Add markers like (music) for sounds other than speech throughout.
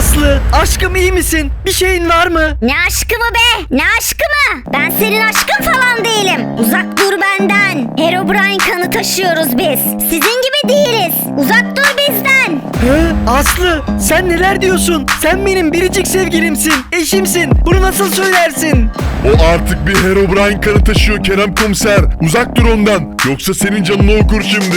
Aslı aşkım iyi misin? Bir şeyin var mı? Ne aşkı mı be? Ne aşkı mı? Ben senin aşkın falan değilim. Uzak dur benden. Herobrine kanı taşıyoruz biz. Sizin gibi değiliz. Uzak dur bizden. Hı? Aslı sen neler diyorsun? Sen benim biricik sevgilimsin, eşimsin. Bunu nasıl söylersin? O artık bir Herobrine kanı taşıyor Kerem Komiser. Uzak dur ondan. Yoksa senin canını okur şimdi.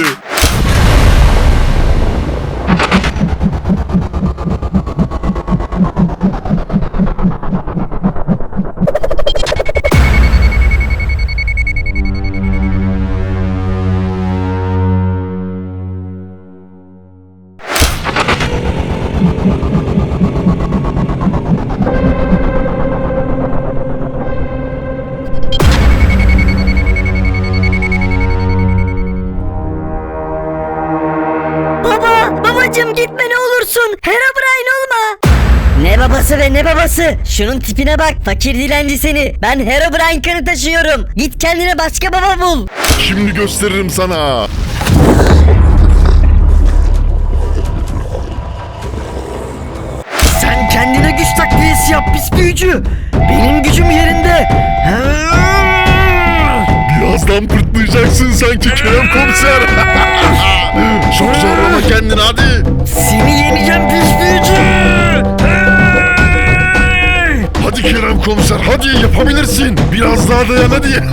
Ne babası? Şunun tipine bak fakir dilenci seni. Ben Herobrine kanı taşıyorum. Git kendine başka baba bul. Şimdi gösteririm sana. Sen kendine güç takviyesi yap pis büyücü. Benim gücüm yerinde. Birazdan pırtlayacaksın sanki Kerem Komiser. (laughs) Çok zorlama kendini hadi. Seni yeneceğim pis büyücü. Hadi Kerem Komiser hadi yapabilirsin. Biraz daha dayan hadi. (laughs)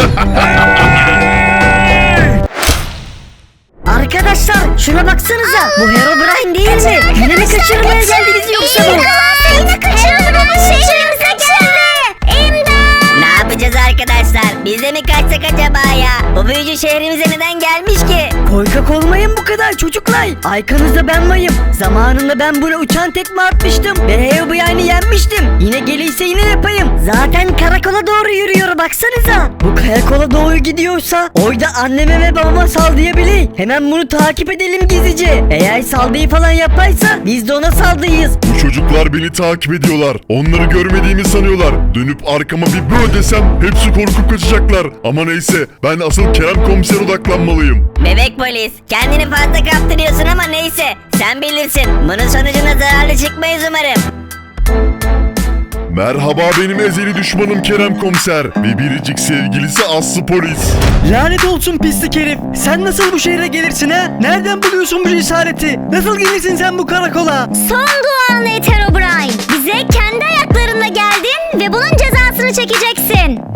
Arkadaşlar şuna baksanıza. Bu Herobrine değil mi? Yine mi kaçırmaya geldi bizi yoksa bu? Seni kaçırdı baba şehrimize geldi. İmdat. Ne yapacağız arkadaşlar? Biz de mi kaçsak acaba ya? Bu büyücü şehrimize neden gelmiş ki? Korkak olmayın bu kadar çocuklar. Aykanızda ben varım. Zamanında ben buraya uçan tekme atmıştım. Ve Herobrine'i yenmiştim. Yine gelirse yine yapayım. Zaten karakola doğru yürüyor baksanıza. Bu karakola doğru gidiyorsa orada anneme ve babama saldırabilir. Hemen bunu takip edelim gizlice. Eğer saldırı falan yaparsa biz de ona saldırıyız. Bu çocuklar beni takip ediyorlar. Onları görmediğimi sanıyorlar. Dönüp arkama bir bö desem hepsi korkup kaçacaklar. Ama neyse ben asıl Kerem Komiser odaklanmalıyım. Bebek polis kendini fazla kaptırıyorsun ama neyse sen bilirsin. Bunun sonucunda zararlı çıkmayız umarım. Merhaba benim ezeli düşmanım Kerem Komiser ve biricik sevgilisi Aslı Polis. Lanet olsun pislik herif. Sen nasıl bu şehre gelirsin ha? Nereden buluyorsun bu cesareti? Nasıl gelirsin sen bu karakola? Son duanı et Herobrine. Bize kendi ayaklarınla geldin ve bunun cezasını çekeceksin.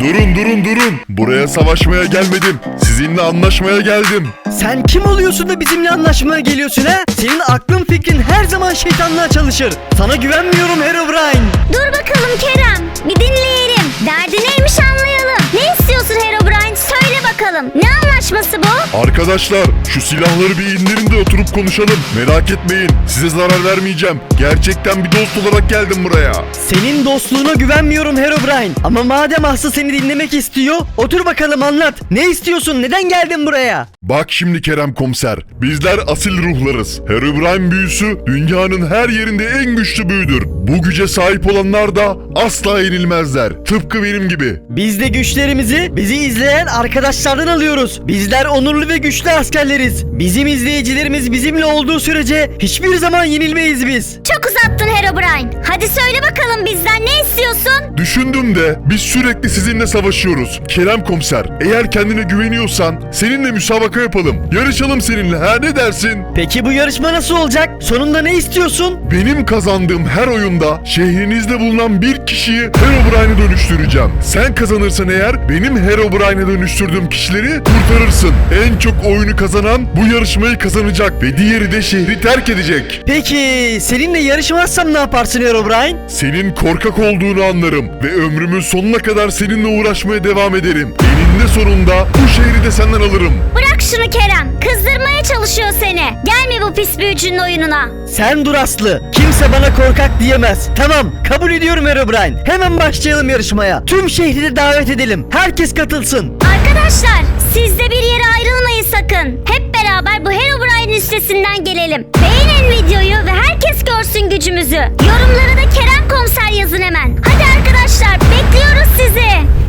Durun durun durun. Buraya savaşmaya gelmedim. Sizinle anlaşmaya geldim. Sen kim oluyorsun da bizimle anlaşmaya geliyorsun ha? Senin aklın fikrin her zaman şeytanlığa çalışır. Sana güvenmiyorum Herobrine. Dur bakalım Kerem. Bir dinleyelim. Derdi neymiş anlayalım. Ne istiyorsun Herobrine? Söyle bakalım. Ne anlaşması bu? Arkadaşlar şu silahları bir indirin de oturup konuşalım. Merak etmeyin size zarar vermeyeceğim. Gerçekten bir dost olarak geldim buraya. Senin dostluğuna güvenmiyorum Herobrine. Ama madem Aslı seni dinlemek istiyor, otur bakalım anlat. Ne istiyorsun? Neden geldin buraya? Bak şimdi Kerem Komiser. Bizler asil ruhlarız. Herobrine büyüsü dünyanın her yerinde en güçlü büyüdür. Bu güce sahip olanlar da asla yenilmezler. Tıpkı benim gibi. Biz de güçlerimizi bizi izleyen arkadaşlardan alıyoruz. Bizler onurlu ve güçlü askerleriz. Bizim izleyicilerimiz bizimle olduğu sürece hiçbir zaman yenilmeyiz biz. Çok uzattın Herobrine. Hadi söyle bakalım bizden ne istiyorsun? Düşündüm de biz sürekli sizinle savaşıyoruz. Kerem Komiser eğer kendine güveniyorsan seninle müsabaka yapalım. Yarışalım seninle ha ne dersin? Peki bu yarışma nasıl olacak? Sonunda ne istiyorsun? Benim kazandığım her oyunda şehrinizde bulunan bir kişiyi Herobrine'e dönüştüreceğim. Sen kazanırsan eğer benim Herobrine'e dönüştürdüğüm kişileri kurtarırsın. En çok oyunu kazanan bu yarışmayı kazanacak ve diğeri de şehri terk edecek. Peki seninle yarışmazsam ne yaparsın Herobrine? Senin korkak olduğunu anlarım ve ömrümün sonuna kadar seninle uğraşmaya devam ederim. Eninde sonunda bu şehri de senden alırım. Bırak şunu Kerem. Kızdırmaya çalışıyor seni. Gelme bu pis büyücünün oyununa. Sen dur Aslı. Kimse bana korkak diyemez. Tamam kabul ediyorum Herobrine. Hemen başlayalım yarışmaya. Tüm şehri de davet edelim. Herkes katılsın. Arkadaşlar siz de bir yere ayrılmayın sakın. Hep beraber bu Herobrine listesinden gelelim. Beğenin videoyu ve herkes görsün gücümüzü. Yorumlara da Kerem Komiser yazın hemen. Hadi arkadaşlar bekliyoruz sizi.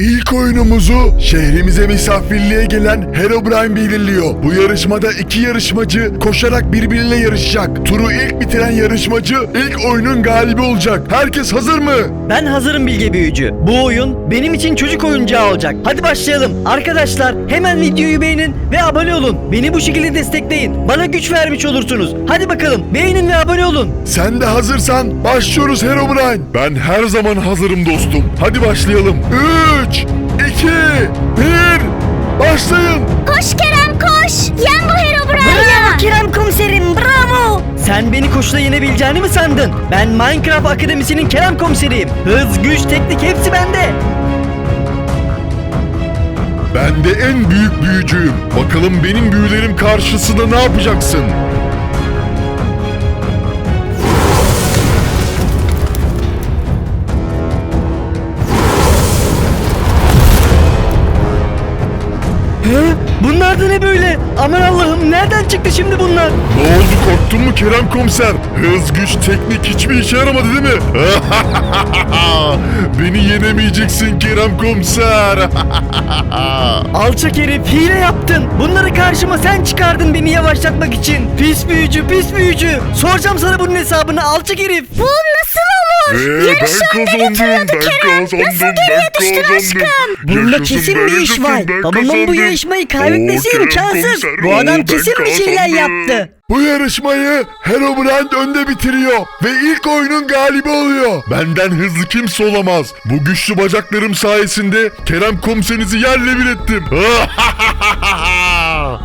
İlk oyunumuzu şehrimize misafirliğe gelen Herobrine belirliyor. Bu yarışmada iki yarışmacı koşarak birbiriyle yarışacak. Turu ilk bitiren yarışmacı ilk oyunun galibi olacak. Herkes hazır mı? Ben hazırım Bilge Büyücü. Bu oyun benim için çocuk oyuncağı olacak. Hadi başlayalım. Arkadaşlar hemen videoyu beğenin ve abone olun. Beni bu şekilde destekleyin. Bana güç vermiş olursunuz. Hadi bakalım beğenin ve abone olun. Sen de hazırsan başlıyoruz Herobrine. Ben her zaman hazırım dostum. Hadi başlayalım. 3, 2, 1, başlayın. Koş Kerem koş. Yen bu Herobrine'ı. Kerem komiserim bravo. Sen beni koşuda yenebileceğini mi sandın? Ben Minecraft Akademisi'nin Kerem komiseriyim. Hız, güç, teknik hepsi bende. Ben de en büyük büyücüyüm. Bakalım benim büyülerim karşısında ne yapacaksın? Hı? Bunlar da ne böyle? Aman Allah'ım nereden çıktı şimdi bunlar? Ne oldu korktun mu Kerem komiser? Hız, güç, teknik hiçbir işe yaramadı değil mi? (laughs) Beni yenemeyeceksin Kerem komiser. (laughs) Alçak herif hile yaptın. Bunları karşıma sen çıkardın beni yavaşlatmak için. Pis büyücü pis büyücü. Soracağım sana bunun hesabını alçak herif. Bu olur? Ee, ben kazandım, ben kazandım, ben kazandım. Bunda kesin bir iş var. Babamın bu yarışmayı kaybetmesi imkansız. Bu adam kesin bir şeyler yaptı. Bu yarışmayı Herobrine önde bitiriyor ve ilk oyunun galibi oluyor. Benden hızlı kimse olamaz. Bu güçlü bacaklarım sayesinde Kerem komiserinizi yerle bir ettim. (laughs)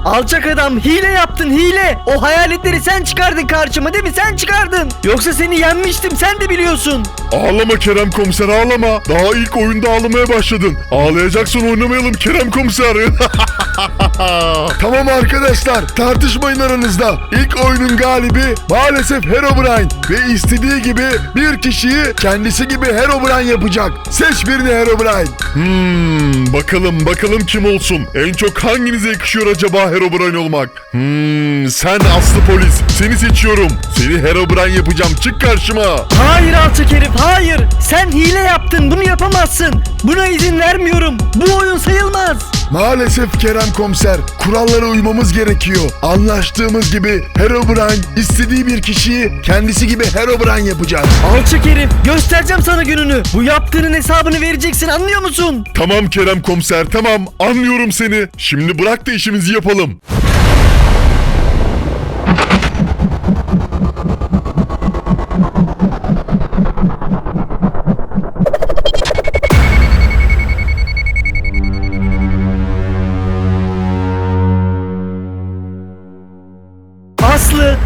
Alçak adam hile yaptın hile. O hayaletleri sen çıkardın karşıma değil mi? Sen çıkardın. Yoksa seni yenmiştim sen de biliyorsun. ağlama Kerem komiser ağlama. Daha ilk oyunda ağlamaya başladın. Ağlayacaksan oynamayalım Kerem komiser. (laughs) (laughs) tamam arkadaşlar tartışmayın aranızda. İlk oyunun galibi maalesef Herobrine ve istediği gibi bir kişiyi kendisi gibi Herobrine yapacak. Seç birini Herobrine. Hmm, bakalım bakalım kim olsun. En çok hanginize yakışıyor acaba Herobrine olmak? Hmm, sen aslı polis. Seni seçiyorum. Seni Herobrine yapacağım. Çık karşıma. Hayır alçak herif hayır. Sen hile yaptın bunu yapamazsın. Buna izin vermiyorum. Bu oyun sayılmaz. Maalesef Kerem Komiser, kurallara uymamız gerekiyor. Anlaştığımız gibi Herobrine istediği bir kişiyi kendisi gibi Herobrine yapacak. Alçak herif göstereceğim sana gününü. Bu yaptığının hesabını vereceksin anlıyor musun? Tamam Kerem Komiser, tamam anlıyorum seni. Şimdi bırak da işimizi yapalım.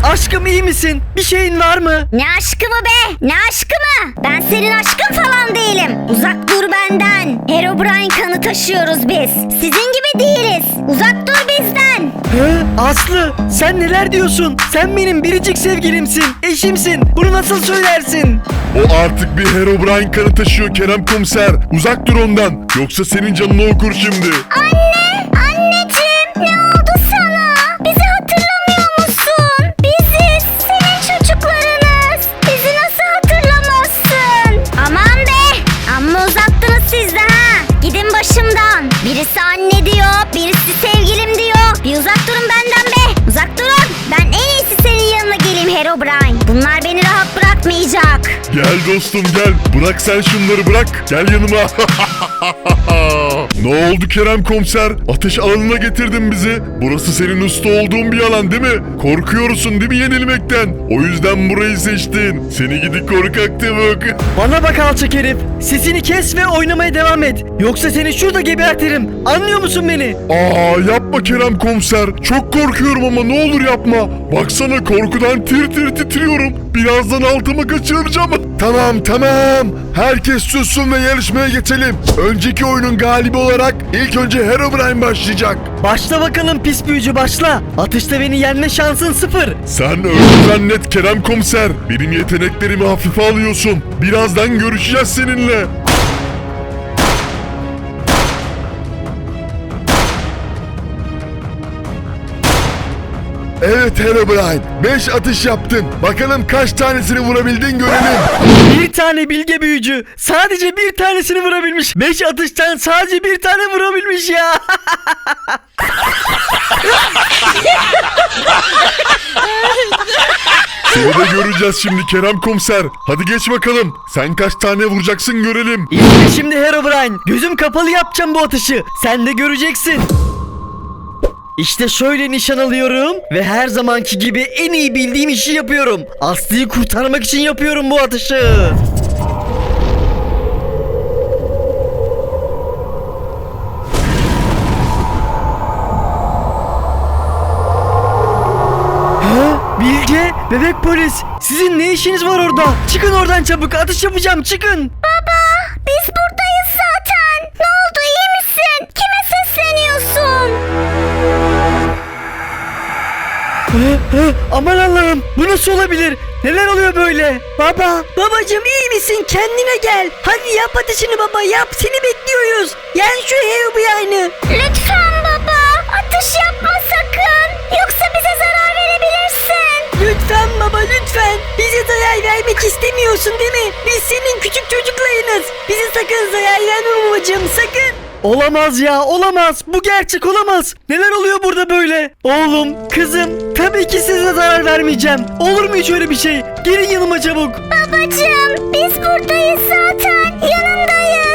Aşkım iyi misin? Bir şeyin var mı? Ne aşkı mı be? Ne aşkı mı? Ben senin aşkın falan değilim. Uzak dur benden. Herobrine kanı taşıyoruz biz. Sizin gibi değiliz. Uzak dur bizden. Hı? Aslı sen neler diyorsun? Sen benim biricik sevgilimsin, eşimsin. Bunu nasıl söylersin? O artık bir Herobrine kanı taşıyor Kerem Komiser. Uzak dur ondan. Yoksa senin canını okur şimdi. Anne, Gel dostum gel. Bırak sen şunları bırak. Gel yanıma. (laughs) ne oldu Kerem Komiser? Ateş alanına getirdin bizi. Burası senin usta olduğun bir alan değil mi? Korkuyorsun değil mi yenilmekten? O yüzden burayı seçtin. Seni gidi korkak tavuk. Bana bak alçak herif. Sesini kes ve oynamaya devam et. Yoksa seni şurada gebertirim. Anlıyor musun beni? Aa yapma Kerem Komiser. Çok korkuyorum ama ne olur yapma. Baksana korkudan tir tir titriyorum. Birazdan altıma kaçıracağım. Tamam tamam. Herkes sussun ve yarışmaya geçelim. Önceki oyunun galibi olarak ilk önce Herobrine başlayacak. Başla bakalım pis büyücü başla. Atışta beni yenme şansın sıfır. Sen öyle zannet Kerem Komiser. Benim yeteneklerimi hafife alıyorsun. Birazdan görüşeceğiz seninle. Evet Herobrine. 5 atış yaptın. Bakalım kaç tanesini vurabildin görelim. Bir tane bilge büyücü sadece bir tanesini vurabilmiş. 5 atıştan sadece bir tane vurabilmiş ya. (laughs) Seni de göreceğiz şimdi Kerem Komiser. Hadi geç bakalım. Sen kaç tane vuracaksın görelim. İşte şimdi Herobrine. Gözüm kapalı yapacağım bu atışı. Sen de göreceksin. İşte şöyle nişan alıyorum ve her zamanki gibi en iyi bildiğim işi yapıyorum. Aslı'yı kurtarmak için yapıyorum bu atışı. Bilge, bebek polis. Sizin ne işiniz var orada? Çıkın oradan çabuk. Atış yapacağım. Çıkın. Aman Allah'ım bu nasıl olabilir? Neler oluyor böyle? Baba, babacığım iyi misin? Kendine gel. Hadi yap ateşini baba yap. Seni bekliyoruz. Yen şu Herobrine'ı. Lütfen baba atış yapma sakın. Yoksa bize zarar verebilirsin. Lütfen baba lütfen. Bize zarar vermek istemiyorsun değil mi? Biz senin küçük çocuklarınız. Bize sakın zarar verme babacığım sakın. Olamaz ya olamaz. Bu gerçek olamaz. Neler oluyor burada böyle? Oğlum, kızım tabii ki size zarar vermeyeceğim. Olur mu hiç öyle bir şey? Gelin yanıma çabuk. Babacığım biz buradayız zaten. Yanındayız.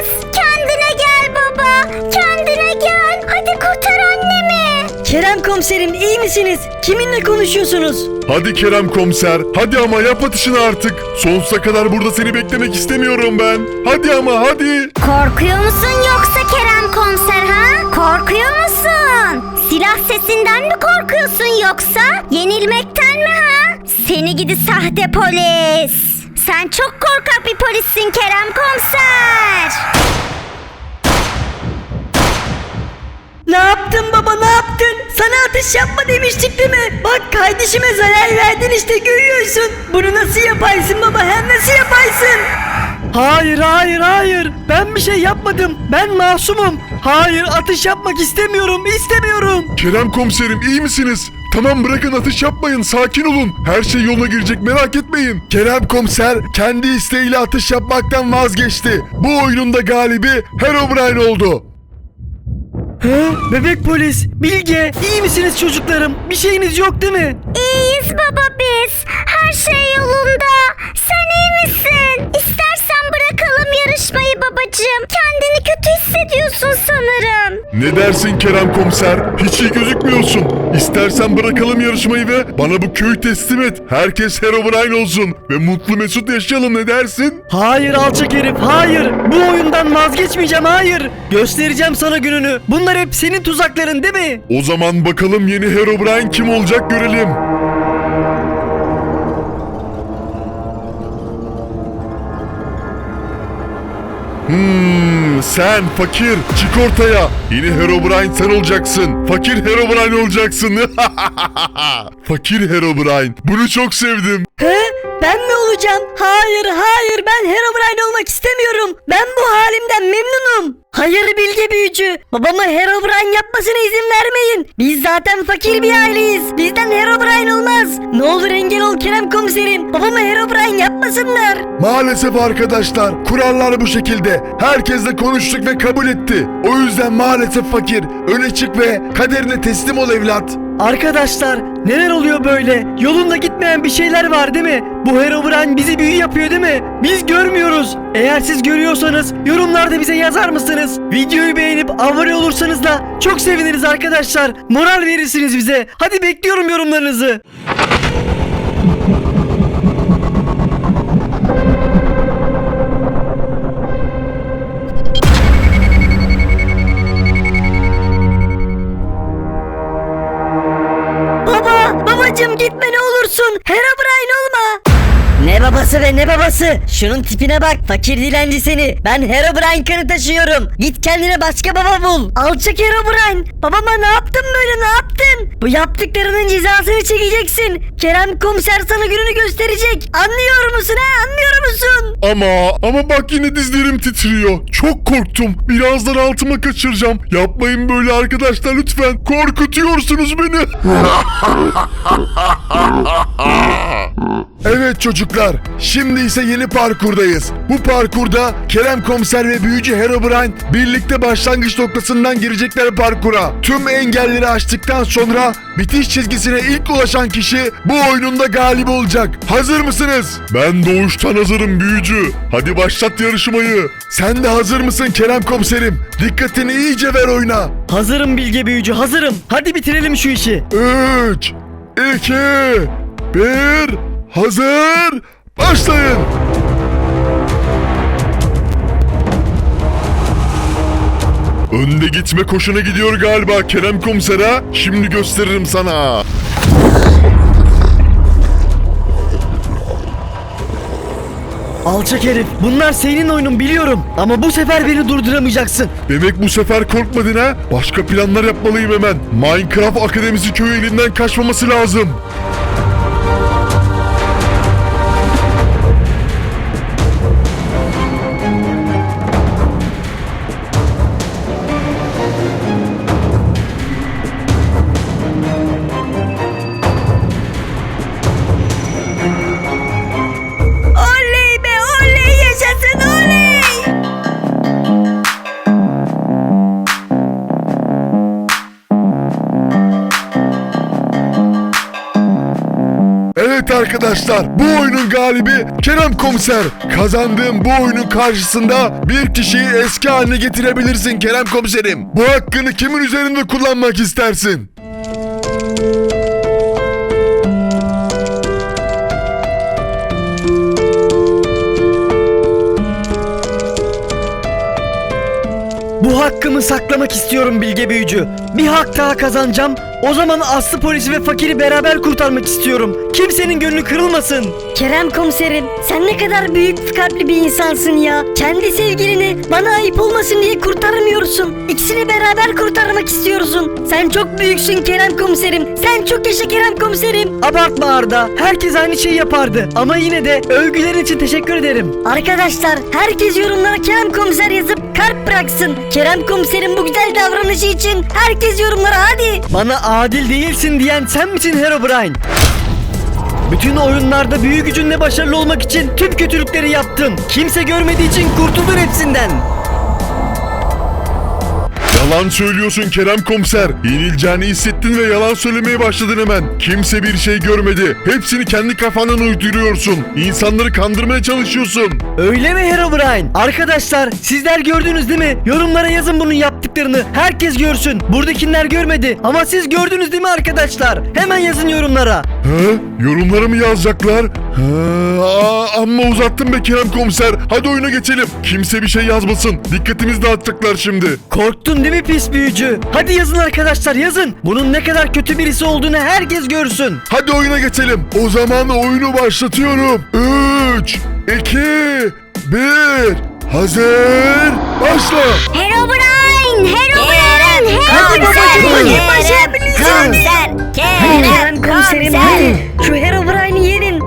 Kerem komiserim iyi misiniz? Kiminle konuşuyorsunuz? Hadi Kerem Komiser. Hadi ama yap atışını artık. Sonsuza kadar burada seni beklemek istemiyorum ben. Hadi ama hadi. Korkuyor musun yoksa Kerem komiser ha? Korkuyor musun? Silah sesinden mi korkuyorsun yoksa yenilmekten mi ha? Seni gidi sahte polis. Sen çok korkak bir polissin Kerem komiser. Ne yaptın baba ne yaptın? Sana atış yapma demiştik değil mi? Bak kardeşime zarar verdin işte görüyorsun. Bunu nasıl yaparsın baba hem nasıl yaparsın? Hayır hayır hayır ben bir şey yapmadım ben masumum. Hayır atış yapmak istemiyorum istemiyorum. Kerem Komiserim iyi misiniz? Tamam bırakın atış yapmayın sakin olun. Her şey yoluna girecek merak etmeyin. Kerem Komiser kendi isteğiyle atış yapmaktan vazgeçti. Bu oyunun da galibi Herobrine oldu. He, bebek polis, Bilge iyi misiniz çocuklarım? Bir şeyiniz yok değil mi? İyiyiz baba biz. Her şey yolunda. Sen iyi misin? İstersen bırakalım yarışmayı babacığım. Kendini kötü hissediyorsun sanırım. Ne dersin Kerem Komiser? Hiç iyi gözükmüyorsun. İstersen bırakalım yarışmayı ve bana bu köyü teslim et. Herkes Herobrine olsun ve mutlu mesut yaşayalım ne dersin? Hayır alçak herif hayır. Bu oyundan vazgeçmeyeceğim hayır. Göstereceğim sana gününü. Bunlar hep senin tuzakların değil mi? O zaman bakalım yeni Herobrine kim olacak görelim. Hmm, sen fakir çık ortaya. Yeni Herobrine sen olacaksın. Fakir Herobrine olacaksın. (laughs) fakir Herobrine. Bunu çok sevdim. He? Ben mi olacağım? Hayır hayır ben Herobrine olmak istemiyorum. Ben bu halimden memnunum. Hayır bilge büyücü. Babama Herobrine yapmasına izin vermeyin. Biz zaten fakir bir aileyiz. Bizden Herobrine olmaz. Ne olur engel ol Kerem komiserim. Babama Herobrine yapmasınlar. Maalesef arkadaşlar kurallar bu şekilde. Herkesle konuştuk ve kabul etti. O yüzden maalesef fakir. Öne çık ve kaderine teslim ol evlat. Arkadaşlar neler oluyor böyle? Yolunda gitmeyen bir şeyler var değil mi? Bu Herobrine bizi büyü yapıyor değil mi? Biz görmüyoruz. Eğer siz görüyorsanız yorumlarda bize yazar mısınız? Videoyu beğenip abone olursanız da çok seviniriz arkadaşlar. Moral verirsiniz bize. Hadi bekliyorum yorumlarınızı. Gitme ne olursun. Herobrine babası ve ne babası? Şunun tipine bak fakir dilenci seni. Ben Herobrine kanı taşıyorum. Git kendine başka baba bul. Alçak Herobrine. Babama ne yaptın böyle ne yaptın? Bu yaptıklarının cezasını çekeceksin. Kerem komiser sana gününü gösterecek. Anlıyor musun ha anlıyor musun? Ama ama bak yine dizlerim titriyor. Çok korktum. Birazdan altıma kaçıracağım. Yapmayın böyle arkadaşlar lütfen. Korkutuyorsunuz beni. (laughs) evet çocuklar. Şimdi ise yeni parkurdayız. Bu parkurda Kerem Komiser ve Büyücü Herobrine birlikte başlangıç noktasından girecekler parkura. Tüm engelleri aştıktan sonra bitiş çizgisine ilk ulaşan kişi bu oyununda galip olacak. Hazır mısınız? Ben doğuştan hazırım büyücü. Hadi başlat yarışmayı. Sen de hazır mısın Kerem Komiserim? Dikkatini iyice ver oyuna. Hazırım Bilge Büyücü hazırım. Hadi bitirelim şu işi. 3, 2, 1, hazır, başlayın. Önde gitme koşuna gidiyor galiba Kerem Komiser'e. Şimdi gösteririm sana. Alçak herif bunlar senin oyunun biliyorum. Ama bu sefer beni durduramayacaksın. Demek bu sefer korkmadın ha? Başka planlar yapmalıyım hemen. Minecraft Akademisi köyü elinden kaçmaması lazım. Arkadaşlar bu oyunun galibi Kerem Komiser. Kazandığım bu oyunun karşısında bir kişiyi eski haline getirebilirsin Kerem Komiserim. Bu hakkını kimin üzerinde kullanmak istersin? Bu hakkımı saklamak istiyorum Bilge Büyücü. Bir hak daha kazanacağım. O zaman Aslı polisi ve fakiri beraber kurtarmak istiyorum. Kimsenin gönlü kırılmasın. Kerem komiserim sen ne kadar büyük kalpli bir insansın ya. Kendi sevgilini bana ayıp olmasın diye kurtaramıyorsun. İkisini beraber kurtarmak istiyorsun. Sen çok büyüksün Kerem komiserim. Sen çok yaşa Kerem komiserim. Abartma Arda. Herkes aynı şeyi yapardı. Ama yine de övgülerin için teşekkür ederim. Arkadaşlar herkes yorumlara Kerem komiser kalp bıraksın. Kerem komiserin bu güzel davranışı için herkes yorumlara hadi. Bana adil değilsin diyen sen misin Herobrine? Bütün oyunlarda büyü gücünle başarılı olmak için tüm kötülükleri yaptın. Kimse görmediği için kurtuldun hepsinden. Yalan söylüyorsun Kerem Komiser. Yenileceğini hissettin ve yalan söylemeye başladın hemen. Kimse bir şey görmedi. Hepsini kendi kafandan uyduruyorsun. İnsanları kandırmaya çalışıyorsun. Öyle mi Herobrine? Arkadaşlar sizler gördünüz değil mi? Yorumlara yazın bunun yaptıklarını. Herkes görsün. Buradakiler görmedi. Ama siz gördünüz değil mi arkadaşlar? Hemen yazın yorumlara. He? Yorumlara mı yazacaklar? He, aa, amma uzattın be Kerem Komiser. Hadi oyuna geçelim. Kimse bir şey yazmasın. Dikkatimizi dağıtacaklar şimdi. Korktun değil mi pis büyücü? Hadi yazın arkadaşlar yazın. Bunun ne kadar kötü birisi olduğunu herkes görsün. Hadi oyuna geçelim. O zaman oyunu başlatıyorum. 3, 2, 1. Hazır. Başla. Herobrine! Herobrine! Hadi babacım, hadi Herobrine! başarabilirsin. Komiser! Kerem komiserim hadi. Şu Herobrine'i yenin.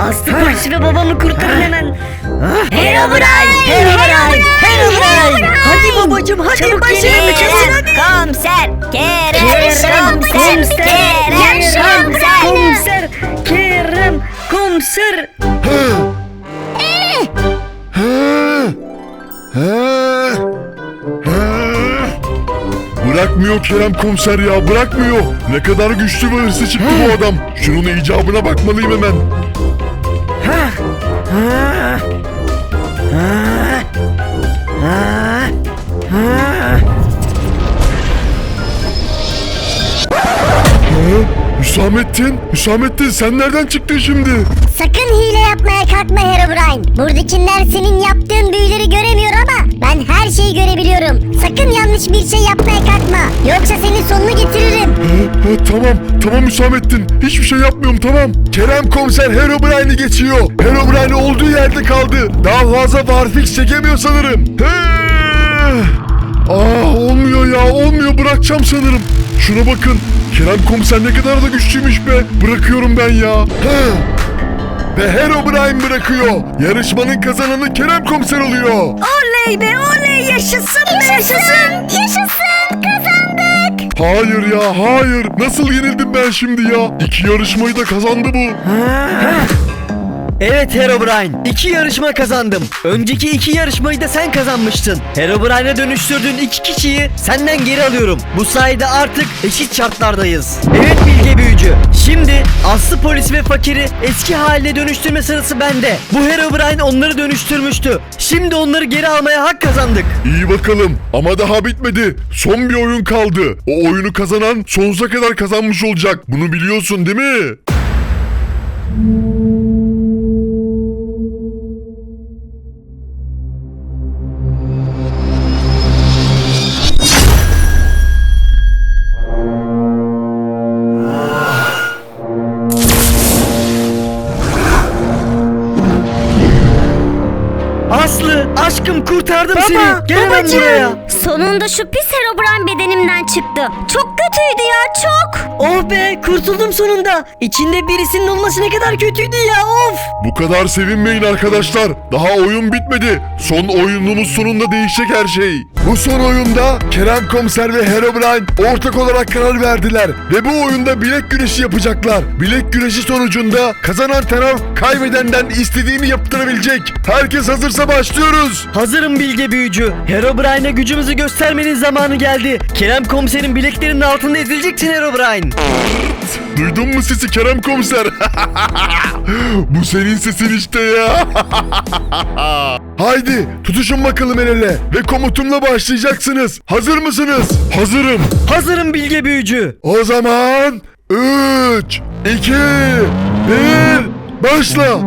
Aslı polisi ve babamı kurtarın hemen. Herobrine! Herobrine! Herobrine! Hadi babacım hadi Çabuk başarın gelin. kesin hadi. Komiser! Kerem! Komiser. Kerem! Komiser! Kerem komiser. Bırakmıyor Kerem komiser ya bırakmıyor. Ne kadar güçlü ve hırslı çıktı bu adam. Şunun icabına bakmalıyım hemen. Hüsamettin, Hüsamettin sen nereden çıktın şimdi? Sakın hile yapmaya kalkma Herobrine. Buradakiler senin yaptığın büyüleri göremiyor ama ben her şeyi görebiliyorum. Sakın yanlış bir şey yapmaya kalkma. Yoksa senin sonunu getiririm. Ha, ha, tamam tamam Hüsamettin. Hiçbir şey yapmıyorum tamam. Kerem komiser Herobrine'i geçiyor. Herobrine olduğu yerde kaldı. Daha fazla barfix çekemiyor sanırım. He! Ah olmuyor ya olmuyor bırakacağım sanırım. Şuna bakın. Kerem komiser ne kadar da güçlüymüş be. Bırakıyorum ben ya. He! Ve Herobrine bırakıyor. Yarışmanın kazananı Kerem komiser oluyor. Oley be oley yaşasın be yaşasın. Yaşasın kazandık. Hayır ya hayır. Nasıl yenildim ben şimdi ya? İki yarışmayı da kazandı bu. Evet Herobrine. iki yarışma kazandım. Önceki iki yarışmayı da sen kazanmıştın. Herobrine'e dönüştürdüğün iki kişiyi senden geri alıyorum. Bu sayede artık eşit şartlardayız. Evet Bilge Büyücü. Şimdi Aslı Polis ve Fakir'i eski haline dönüştürme sırası bende. Bu Herobrine onları dönüştürmüştü. Şimdi onları geri almaya hak kazandık. İyi bakalım ama daha bitmedi. Son bir oyun kaldı. O oyunu kazanan sonsuza kadar kazanmış olacak. Bunu biliyorsun değil mi? Kurtardım seni. Gel hemen buraya. Sonunda şu pis Herobrine bedenimden çıktı. Çok kötüydü ya çok. Oh be kurtuldum sonunda. İçinde birisinin olması ne kadar kötüydü ya of. Bu kadar sevinmeyin arkadaşlar. Daha oyun bitmedi. Son oyunumuz sonunda değişecek her şey. Bu son oyunda Kerem Komiser ve Herobrine ortak olarak karar verdiler. Ve bu oyunda bilek güreşi yapacaklar. Bilek güreşi sonucunda kazanan taraf kaybedenden istediğini yaptırabilecek. Herkes hazırsa başlıyoruz. Hazırım Bilge Büyücü. Herobrine'e gücümüzü göstermenin zamanı geldi. Kerem komiserin bileklerinin altında ezileceksin Herobrine. Duydun mu sesi Kerem Komiser? (laughs) Bu senin sesin işte ya. (laughs) Haydi tutuşun bakalım el ele ve komutumla başlayacaksınız. Hazır mısınız? Hazırım. Hazırım Bilge Büyücü. O zaman 3, 2, 1, başla.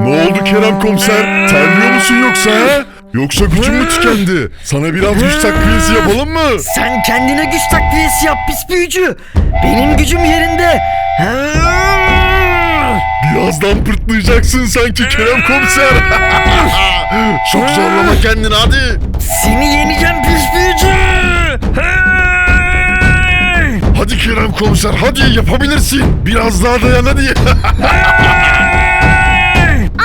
ne oldu Kerem Komiser? Terliyor musun yoksa ha? Yoksa gücün mü tükendi? Sana biraz güç takviyesi yapalım mı? Sen kendine güç takviyesi yap pis büyücü. Benim gücüm yerinde. Birazdan pırtlayacaksın sanki Kerem Komiser. (laughs) Çok zorlama kendini hadi. Seni yeneceğim pis büyücü. Hadi Kerem Komiser hadi yapabilirsin. Biraz daha dayan hadi.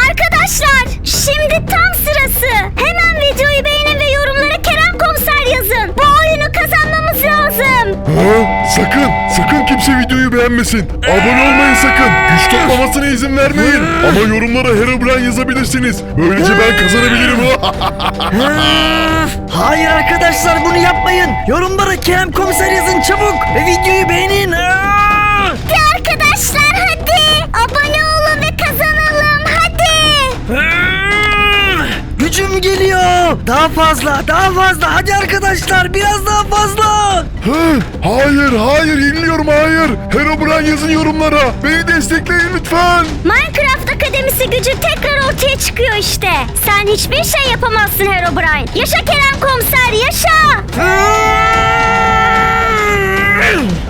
Arkadaşlar şimdi tam sırası. Hemen videoyu beğenin ve yorumlara Kerem Komiser yazın. Bu oyunu kazanmamız lazım. Ha, sakın, sakın kimse videoyu beğenmesin. Abone olmayın sakın. Güç toplamasına izin vermeyin. Ama yorumlara Herobrine yazabilirsiniz. Böylece ben kazanabilirim. (laughs) Hayır arkadaşlar bunu yapmayın. Yorumlara Kerem komiser yazın çabuk. Ve videoyu beğenin. Gücüm geliyor. Daha fazla, daha fazla. Hadi arkadaşlar biraz daha fazla. Hı, hayır, hayır, yeniliyorum, hayır. Herobrine yazın yorumlara. Beni destekleyin lütfen. Minecraft Akademisi gücü tekrar ortaya çıkıyor işte. Sen hiçbir şey yapamazsın Herobrine. Yaşa Kerem Komiser yaşa.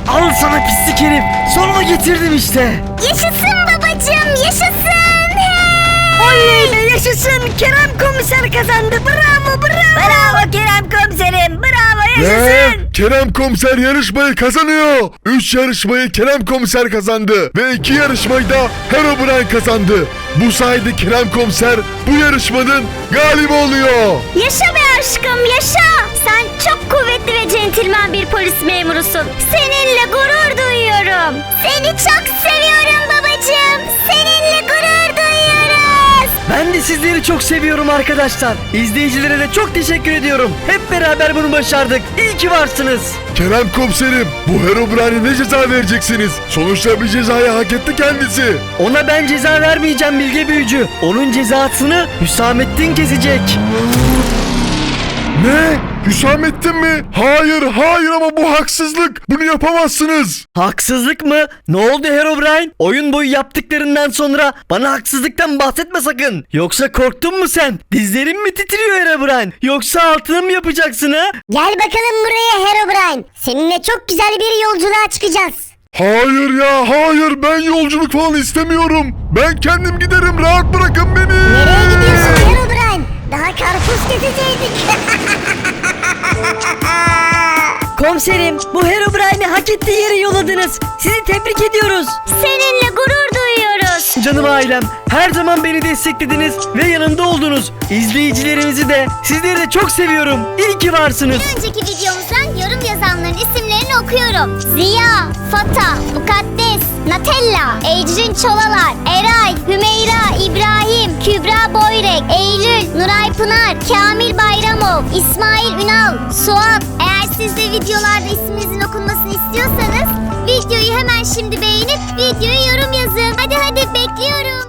Al sana pislik herif. Sonuna getirdim işte. Yaşasın babacığım yaşasın. Oley yaşasın. Kerem komiser kazandı. Bravo bravo. Bravo Kerem Komiserim bravo Ve Kerem Komiser yarışmayı kazanıyor. Üç yarışmayı Kerem Komiser kazandı. Ve iki yarışmayı da Herobrine kazandı. Bu sayede Kerem Komiser bu yarışmanın galibi oluyor. Yaşa be aşkım yaşa. Sen çok kuvvetli ve centilmen bir polis memurusun. Seninle gurur duyuyorum. Seni çok de sizleri çok seviyorum arkadaşlar. İzleyicilere de çok teşekkür ediyorum. Hep beraber bunu başardık. İyi ki varsınız. Kerem Komiserim bu Herobrine'e ne ceza vereceksiniz? Sonuçta bir cezayı hak etti kendisi. Ona ben ceza vermeyeceğim Bilge Büyücü. Onun cezasını Hüsamettin kesecek. Ne? Hüsamettin mi? Hayır hayır ama bu haksızlık. Bunu yapamazsınız. Haksızlık mı? Ne oldu Herobrine? Oyun boyu yaptıklarından sonra bana haksızlıktan bahsetme sakın. Yoksa korktun mu sen? Dizlerin mi titriyor Herobrine? Yoksa altını mı yapacaksın ha? Gel bakalım buraya Herobrine. Seninle çok güzel bir yolculuğa çıkacağız. Hayır ya hayır ben yolculuk falan istemiyorum. Ben kendim giderim rahat bırakın beni. Nereye gidiyorsun? Daha karpuz kesecektik. (laughs) Komiserim bu Herobrine'i hak ettiği yere yolladınız. Sizi tebrik ediyoruz. Seninle gurur duyuyoruz. Canım ailem her zaman beni desteklediniz ve yanımda oldunuz. İzleyicilerimizi de sizleri de çok seviyorum. İyi ki varsınız. Bir önceki videomuzdan yorum yazanların isimlerini okuyorum. Ziya, Fata, Mukaddes, Natella, Ecrin Çolalar, Eray, Hümeyra, İbrahim, Kübra Boyrek, Eylül, Nuray Pınar, Kamil Bayramov, İsmail Ünal, Suat. Eğer siz de videolarda isminizin okunmasını istiyorsanız videoyu hemen şimdi beğenip videoya yorum yazın. Hadi hadi bekliyorum.